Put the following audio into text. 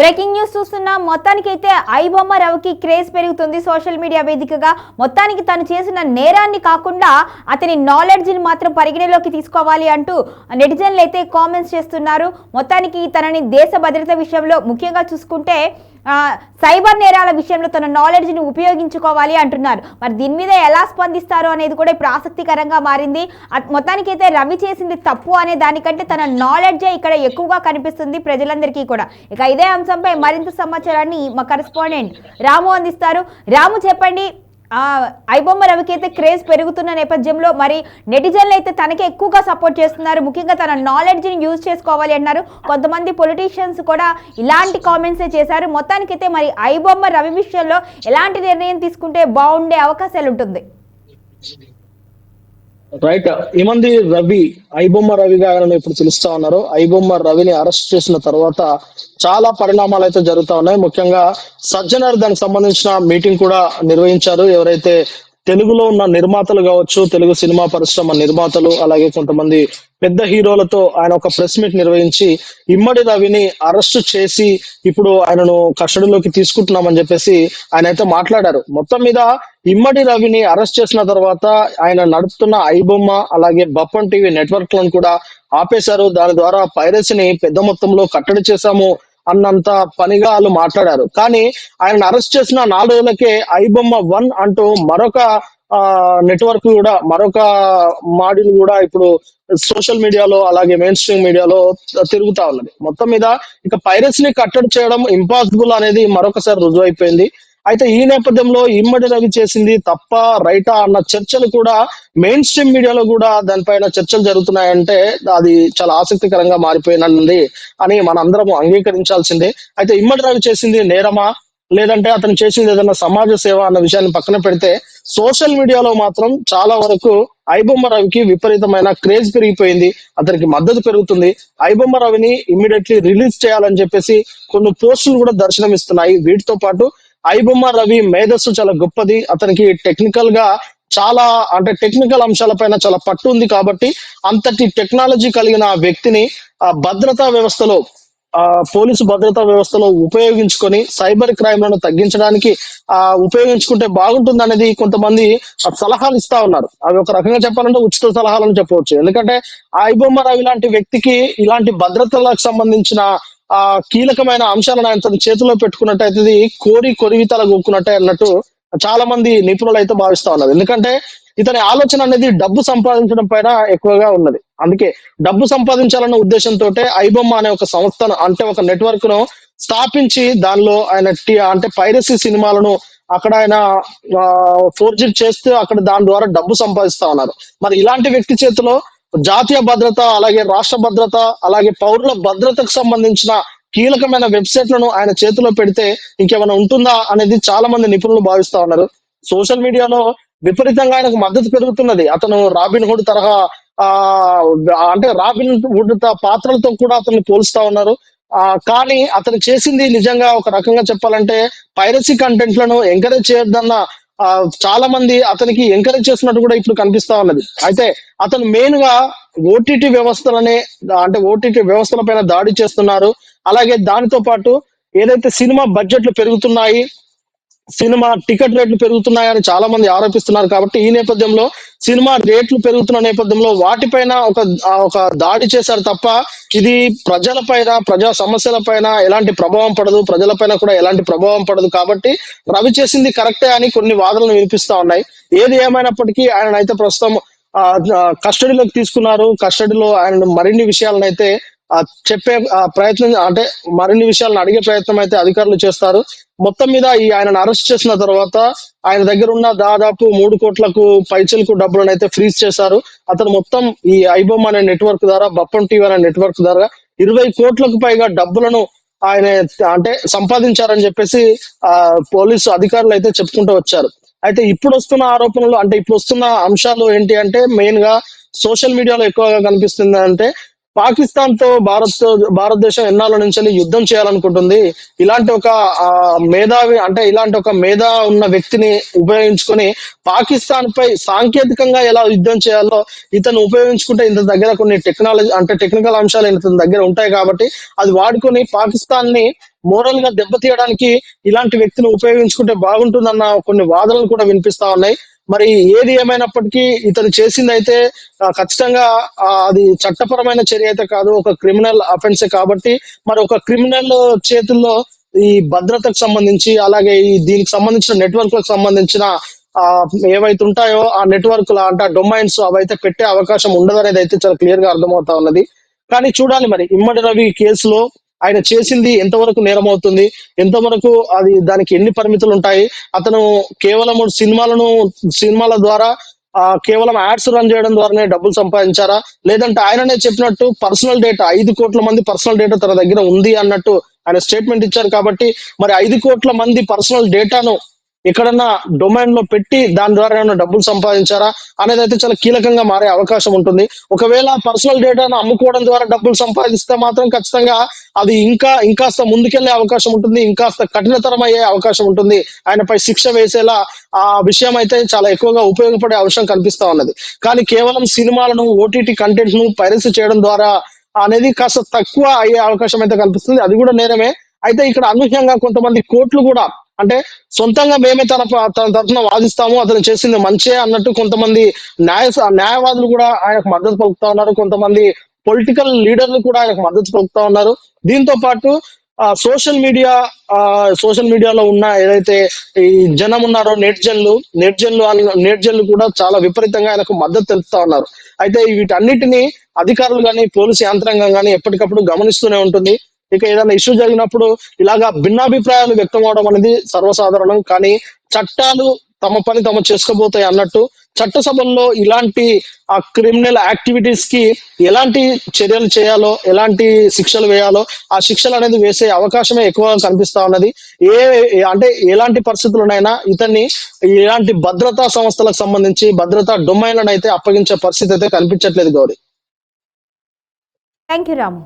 Breaking news చూస్తున్నాం మొత్తానికైతే ఐబొమ్మ రవికి క్రేజ్ పెరుగుతుంది సోషల్ మీడియా వేదికగా. మొత్తానికి తను చేసిన నేరాన్ని కాకుండా అతని నాలెడ్జ్ని మాత్రం పరిగణలోకి తీసుకోవాలి అంటూ నెటిజన్లు అయితే కామెంట్స్ చేస్తున్నారు. మొత్తానికి తనని దేశ భద్రత విషయంలో ముఖ్యంగా చూసుకుంటే సైబర్ నేరాల విషయంలో తన నాలెడ్జ్ని ఉపయోగించుకోవాలి అంటున్నారు. మరి దీని మీద ఎలా స్పందిస్తారు అనేది కూడా ఇప్పుడు ఆసక్తికరంగా మారింది. మొత్తానికైతే రవి చేసింది తప్పు అనే దానికంటే తన నాలెడ్జే ఇక్కడ ఎక్కువగా కనిపిస్తుంది ప్రజలందరికీ కూడా. ఇక ఇదే అంశంపై మరింత సమాచారాన్ని మా కరెస్పాండెంట్ రాము అందిస్తారు. రాము చెప్పండి ఐబొమ్మ రవికి అయితే క్రేజ్ పెరుగుతున్న నేపథ్యంలో మరి నెటిజన్లు అయితే తనకే ఎక్కువగా సపోర్ట్ చేస్తున్నారు. ముఖ్యంగా తన నాలెడ్జ్ని యూజ్ చేసుకోవాలి అన్నారు. కొంతమంది పొలిటీషియన్స్ కూడా ఇలాంటి కామెంట్సే చేశారు. మొత్తానికైతే మరి ఐబొమ్మ రవి విషయంలో ఎలాంటి నిర్ణయం తీసుకుంటే బాగుండే అవకాశాలు ఉంటుంది రైట్. ఏమంది రవి? ఐబొమ్మ రవిగా ఆయన ఇప్పుడు పిలుస్తా ఉన్నారు. ఐబొమ్మ రవిని అరెస్ట్ చేసిన తర్వాత చాలా పరిణామాలు అయితే జరుగుతా ఉన్నాయి. ముఖ్యంగా సజ్జనర్ దానికి సంబంధించిన మీటింగ్ కూడా నిర్వహించారు. ఎవరైతే తెలుగులో ఉన్న నిర్మాతలు కావచ్చు తెలుగు సినిమా పరిశ్రమ నిర్మాతలు అలాగే కొంతమంది పెద్ద హీరోలతో ఆయన ఒక ప్రెస్ మీట్ నిర్వహించి ఇమ్మడి రవిని అరెస్ట్ చేసి ఇప్పుడు ఆయనను కస్టడీలోకి తీసుకుంటున్నామని చెప్పేసి ఆయన అయితే మాట్లాడారు. మొత్తం మీద ఇమ్మడి రవిని అరెస్ట్ చేసిన తర్వాత ఆయన నడుపుతున్న ఐబొమ్మ అలాగే బప్పన్ టీవీ నెట్వర్క్లను కూడా ఆపేశారు. దాని ద్వారా పైరసీని పెద్ద మొత్తంలో కట్టడి చేశాము అన్నంత పనిగా వాళ్ళు మాట్లాడారు. కానీ ఆయన అరెస్ట్ చేసిన నాలుగు రోజులకే ఐబొమ్మ వన్ అంటూ మరొక నెట్వర్క్ కూడా మరొక మాడ్యూల్ కూడా ఇప్పుడు సోషల్ మీడియాలో అలాగే మెయిన్ స్ట్రీమ్ మీడియాలో తిరుగుతా ఉన్నది. మొత్తం మీద ఇక పైరసీని కట్టడి చేయడం ఇంపాసిబుల్ అనేది మరొకసారి రుజువు అయిపోయింది అయితే ఈ నేపథ్యంలో ఇమ్మడి రవి చేసింది తప్ప రైటా అన్న చర్చలు కూడా మెయిన్ స్ట్రీమ్ మీడియాలో కూడా దానిపైన చర్చలు జరుగుతున్నాయంటే అది చాలా ఆసక్తికరంగా మారిపోయినది అని మనందరం అంగీకరించాల్సిందే. అయితే ఇమ్మడి రవి చేసింది నేరమా? లేదంటే అతను చేసింది ఏదైనా సమాజ సేవ అన్న విషయాన్ని పక్కన పెడితే సోషల్ మీడియాలో మాత్రం చాలా వరకు ఐబొమ్మ రవికి విపరీతమైన క్రేజ్ పెరిగిపోయింది. అతనికి మద్దతు పెరుగుతుంది. ఐబొమ్మ రవిని ఇమ్మీడియట్లీ రిలీజ్ చేయాలని చెప్పేసి కొన్ని పోస్టులు కూడా దర్శనమిస్తున్నాయి. వీటితో పాటు ఐబొమ్మ రవి మేధస్సు చాలా గొప్పది. అతనికి టెక్నికల్గా చాలా అంటే టెక్నికల్ అంశాలపైన చాలా పట్టు ఉంది కాబట్టి అంతటి టెక్నాలజీ కలిగిన ఆ వ్యక్తిని ఆ భద్రతా వ్యవస్థలో ఆ పోలీసు భద్రతా వ్యవస్థలో ఉపయోగించుకొని సైబర్ క్రైమ్లను తగ్గించడానికి ఆ ఉపయోగించుకుంటే బాగుంటుంది అనేది కొంతమంది ఆ సలహాలు ఇస్తా ఉన్నారు. అవి ఒక రకంగా చెప్పాలంటే ఉచిత సలహాలను చెప్పవచ్చు. ఎందుకంటే ఆ ఐబొమ్మ రవి లాంటి వ్యక్తికి ఇలాంటి భద్రతలకు సంబంధించిన ఆ కీలకమైన అంశాలను ఆయన తన చేతిలో పెట్టుకున్నట్టయితే ఇది కోరి కొరివితల గొక్కున్నట్టే అన్నట్టు చాలా మంది నిపుణులు అయితే భావిస్తా ఉన్నారు. ఎందుకంటే ఇతని ఆలోచన అనేది డబ్బు సంపాదించడం పైన ఎక్కువగా ఉన్నది. అందుకే డబ్బు సంపాదించాలన్న ఉద్దేశంతో ఐబొమ్మ అనే ఒక సంస్థను అంటే ఒక నెట్వర్క్ను స్థాపించి దానిలో ఆయన అంటే పైరసీ సినిమాలను అక్కడ ఆయన ఫోర్జిట్ చేస్తూ అక్కడ దాని ద్వారా డబ్బు సంపాదిస్తా ఉన్నారు. మరి ఇలాంటి వ్యక్తి చేతిలో జాతీయ భద్రత అలాగే రాష్ట్ర భద్రత అలాగే పౌరుల భద్రతకు సంబంధించిన కీలకమైన వెబ్సైట్లను ఆయన చేతిలో పెడితే ఇంకేమైనా ఉంటుందా అనేది చాలా మంది నిపుణులు భావిస్తా ఉన్నారు. సోషల్ మీడియాలో విపరీతంగా ఆయనకు మద్దతు పెరుగుతున్నది. అతను రాబిన్ హుడ్ తరహా ఆ అంటే రాబిన్ హుడ్ పాత్రలతో కూడా అతన్ని పోలుస్తా ఉన్నారు. ఆ కానీ అతను చేసింది నిజంగా ఒక రకంగా చెప్పాలంటే పైరసీ కంటెంట్లను ఎంకరేజ్ చేయొద్దన్న చాలా మంది అతనికి ఎంకరేజ్ చేస్తున్నట్టు కూడా ఇప్పుడు కనిపిస్తా ఉన్నది. అయితే అతను మెయిన్గా ఓటీటీ వ్యవస్థలనే అంటే ఓటీటీ వ్యవస్థల పైన దాడి చేస్తున్నారు. అలాగే దానితో పాటు ఏదైతే సినిమా బడ్జెట్లు పెరుగుతున్నాయి సినిమా టికెట్ రేట్లు పెరుగుతున్నాయని చాలా మంది ఆరోపిస్తున్నారు కాబట్టి ఈ నేపథ్యంలో సినిమా రేట్లు పెరుగుతున్న నేపథ్యంలో వాటిపైన ఒక ఒక దాడి చేశారు తప్ప ఇది ప్రజలపైన ప్రజా సమస్యల పైన ఎలాంటి ప్రభావం పడదు. ప్రజలపైన కూడా ఎలాంటి ప్రభావం పడదు కాబట్టి రవి చేసింది కరెక్టే అని కొన్ని వాదనలు వినిపిస్తా ఉన్నాయి. ఏది ఏమైనప్పటికీ ఆయన అయితే ప్రస్తుతం ఆ, కస్టడీలోకి తీసుకున్నారు. కస్టడీలో ఆయన మరిన్ని విషయాలను అయితే చెప్పే ఆ, ప్రయత్నం అంటే మరిన్ని విషయాలను అడిగే ప్రయత్నం అయితే అధికారులు చేస్తారు. మొత్తం మీద ఈ ఆయనను అరెస్ట్ చేసిన తర్వాత ఆయన దగ్గర ఉన్న దాదాపు మూడు కోట్లకు పైచలకు డబ్బులను అయితే ఫ్రీజ్ చేశారు. అతను మొత్తం ఈ ఐబొమ్ అనే నెట్వర్క్ ద్వారా బప్పం టీవీ అనే నెట్వర్క్ ద్వారా ఇరవై కోట్లకు పైగా డబ్బులను ఆయన అంటే సంపాదించారని చెప్పేసి ఆ పోలీసు అధికారులు అయితే చెప్పుకుంటూ వచ్చారు. అయితే ఇప్పుడు వస్తున్న ఆరోపణలు అంటే ఇప్పుడు వస్తున్న అంశాలు ఏంటి అంటే మెయిన్గా సోషల్ మీడియాలో ఎక్కువగా కనిపిస్తుంది అంటే పాకిస్తాన్తో భారత్ భారతదేశం ఎన్నాళ్ళ నుంచి యుద్ధం చేయాలనుకుంటుంది. ఇలాంటి ఒక మేధావి అంటే ఇలాంటి ఒక మేధా ఉన్న వ్యక్తిని ఉపయోగించుకొని పాకిస్తాన్ పై సాంకేతికంగా ఎలా యుద్ధం చేయాలో ఇతను ఉపయోగించుకుంటే ఇంత దగ్గర కొన్ని టెక్నాలజీ అంటే టెక్నికల్ అంశాలు ఇతని దగ్గర ఉంటాయి కాబట్టి అది వాడుకొని పాకిస్తాన్ని మోరల్గా దెబ్బతీయడానికి ఇలాంటి వ్యక్తిని ఉపయోగించుకుంటే బాగుంటుందన్న కొన్ని వాదనలు కూడా వినిపిస్తా ఉన్నాయి. మరి ఏది ఏమైనప్పటికీ ఇతను చేసింది అయితే ఖచ్చితంగా అది చట్టపరమైన చర్య అయితే కాదు ఒక క్రిమినల్ అఫెన్సే కాబట్టి మరి ఒక క్రిమినల్ చేతుల్లో ఈ భద్రతకు సంబంధించి అలాగే ఈ దీనికి సంబంధించిన నెట్వర్క్లకు సంబంధించిన ఆ ఏవైతే ఉంటాయో ఆ నెట్వర్క్ అంటే డొమైన్స్ అవైతే పెట్టే అవకాశం ఉండదు అనేది అయితే చాలా క్లియర్గా అర్థమవుతా ఉన్నది. కానీ చూడాలి మరి ఇమ్మడి రవి కేసులో ఆయన చేసింది ఎంతవరకు నేరం అవుతుంది ఎంతవరకు అది దానికి ఎన్ని పరిమితులు ఉంటాయి అతను కేవలం సినిమాలను సినిమాల ద్వారా ఆ కేవలం యాడ్స్ రన్ చేయడం ద్వారానే డబ్బులు సంపాదించారా? లేదంటే ఆయననే చెప్పినట్టు పర్సనల్ డేటా ఐదు కోట్ల మంది పర్సనల్ డేటా తన దగ్గర ఉంది అన్నట్టు ఆయన స్టేట్మెంట్ ఇచ్చారు కాబట్టి మరి ఐదు కోట్ల మంది పర్సనల్ డేటాను ఎక్కడన్నా డొమైన్లో పెట్టి దాని ద్వారా ఏమైనా డబ్బులు సంపాదించారా అనేది అయితే చాలా కీలకంగా మారే అవకాశం ఉంటుంది. ఒకవేళ పర్సనల్ డేటాను అమ్ముకోవడం ద్వారా డబ్బులు సంపాదిస్తే మాత్రం ఖచ్చితంగా అది ఇంకా ఇంకాస్త ముందుకెళ్ళే అవకాశం ఉంటుంది ఇంకాస్త కఠినతరం అయ్యే అవకాశం ఉంటుంది. ఆయనపై శిక్ష వేసేలా ఆ విషయం అయితే చాలా ఎక్కువగా ఉపయోగపడే అంశం కనిపిస్తా ఉన్నది. కానీ కేవలం సినిమాలను ఓటీటీ కంటెంట్ను పైరసీ చేయడం ద్వారా అనేది కాస్త తక్కువ అయ్యే అవకాశం అయితే కనిపిస్తుంది. అది కూడా నేరమే. అయితే ఇక్కడ అనూహ్యంగా కొంతమంది కోర్టులు కూడా అంటే సొంతంగా మేమే తన తన తరఫున వాదిస్తాము అతను చేసింది మంచే అన్నట్టు కొంతమంది న్యాయ న్యాయవాదులు కూడా ఆయనకు మద్దతు పలుకుతా ఉన్నారు. కొంతమంది పొలిటికల్ లీడర్లు కూడా ఆయనకు మద్దతు పలుకుతా ఉన్నారు. దీంతో పాటు సోషల్ మీడియా సోషల్ మీడియాలో ఉన్న ఏదైతే ఈ జనం ఉన్నారో నెట్జన్లు నెట్జన్లు నెట్జన్లు కూడా చాలా విపరీతంగా ఆయనకు మద్దతు తెలుపుతా ఉన్నారు. అయితే వీటన్నిటిని అధికారులు కానీ పోలీసు యంత్రాంగం కానీ ఎప్పటికప్పుడు గమనిస్తూనే ఉంటుంది. ఇక ఏదైనా ఇష్యూ జరిగినప్పుడు ఇలాగా భిన్నాభిప్రాయాలు వ్యక్తం అవడం అనేది సర్వసాధారణం. కానీ చట్టాలు తమ పని తమ చేసుకోబోతాయి అన్నట్టు చట్టసభల్లో ఇలాంటి ఆ క్రిమినల్ యాక్టివిటీస్కి ఎలాంటి చర్యలు చేయాలో ఎలాంటి శిక్షలు వేయాలో ఆ శిక్షలు అనేది వేసే అవకాశమే ఎక్కువగా కనిపిస్తా ఉన్నది. ఏ అంటే ఎలాంటి పరిస్థితుల్లోనైనా ఇతన్ని ఎలాంటి భద్రతా సంస్థలకు సంబంధించి భద్రతా డొమైన్లను అయితే అప్పగించే పరిస్థితి అయితే కనిపించట్లేదు గౌరీ. Thank you Ramu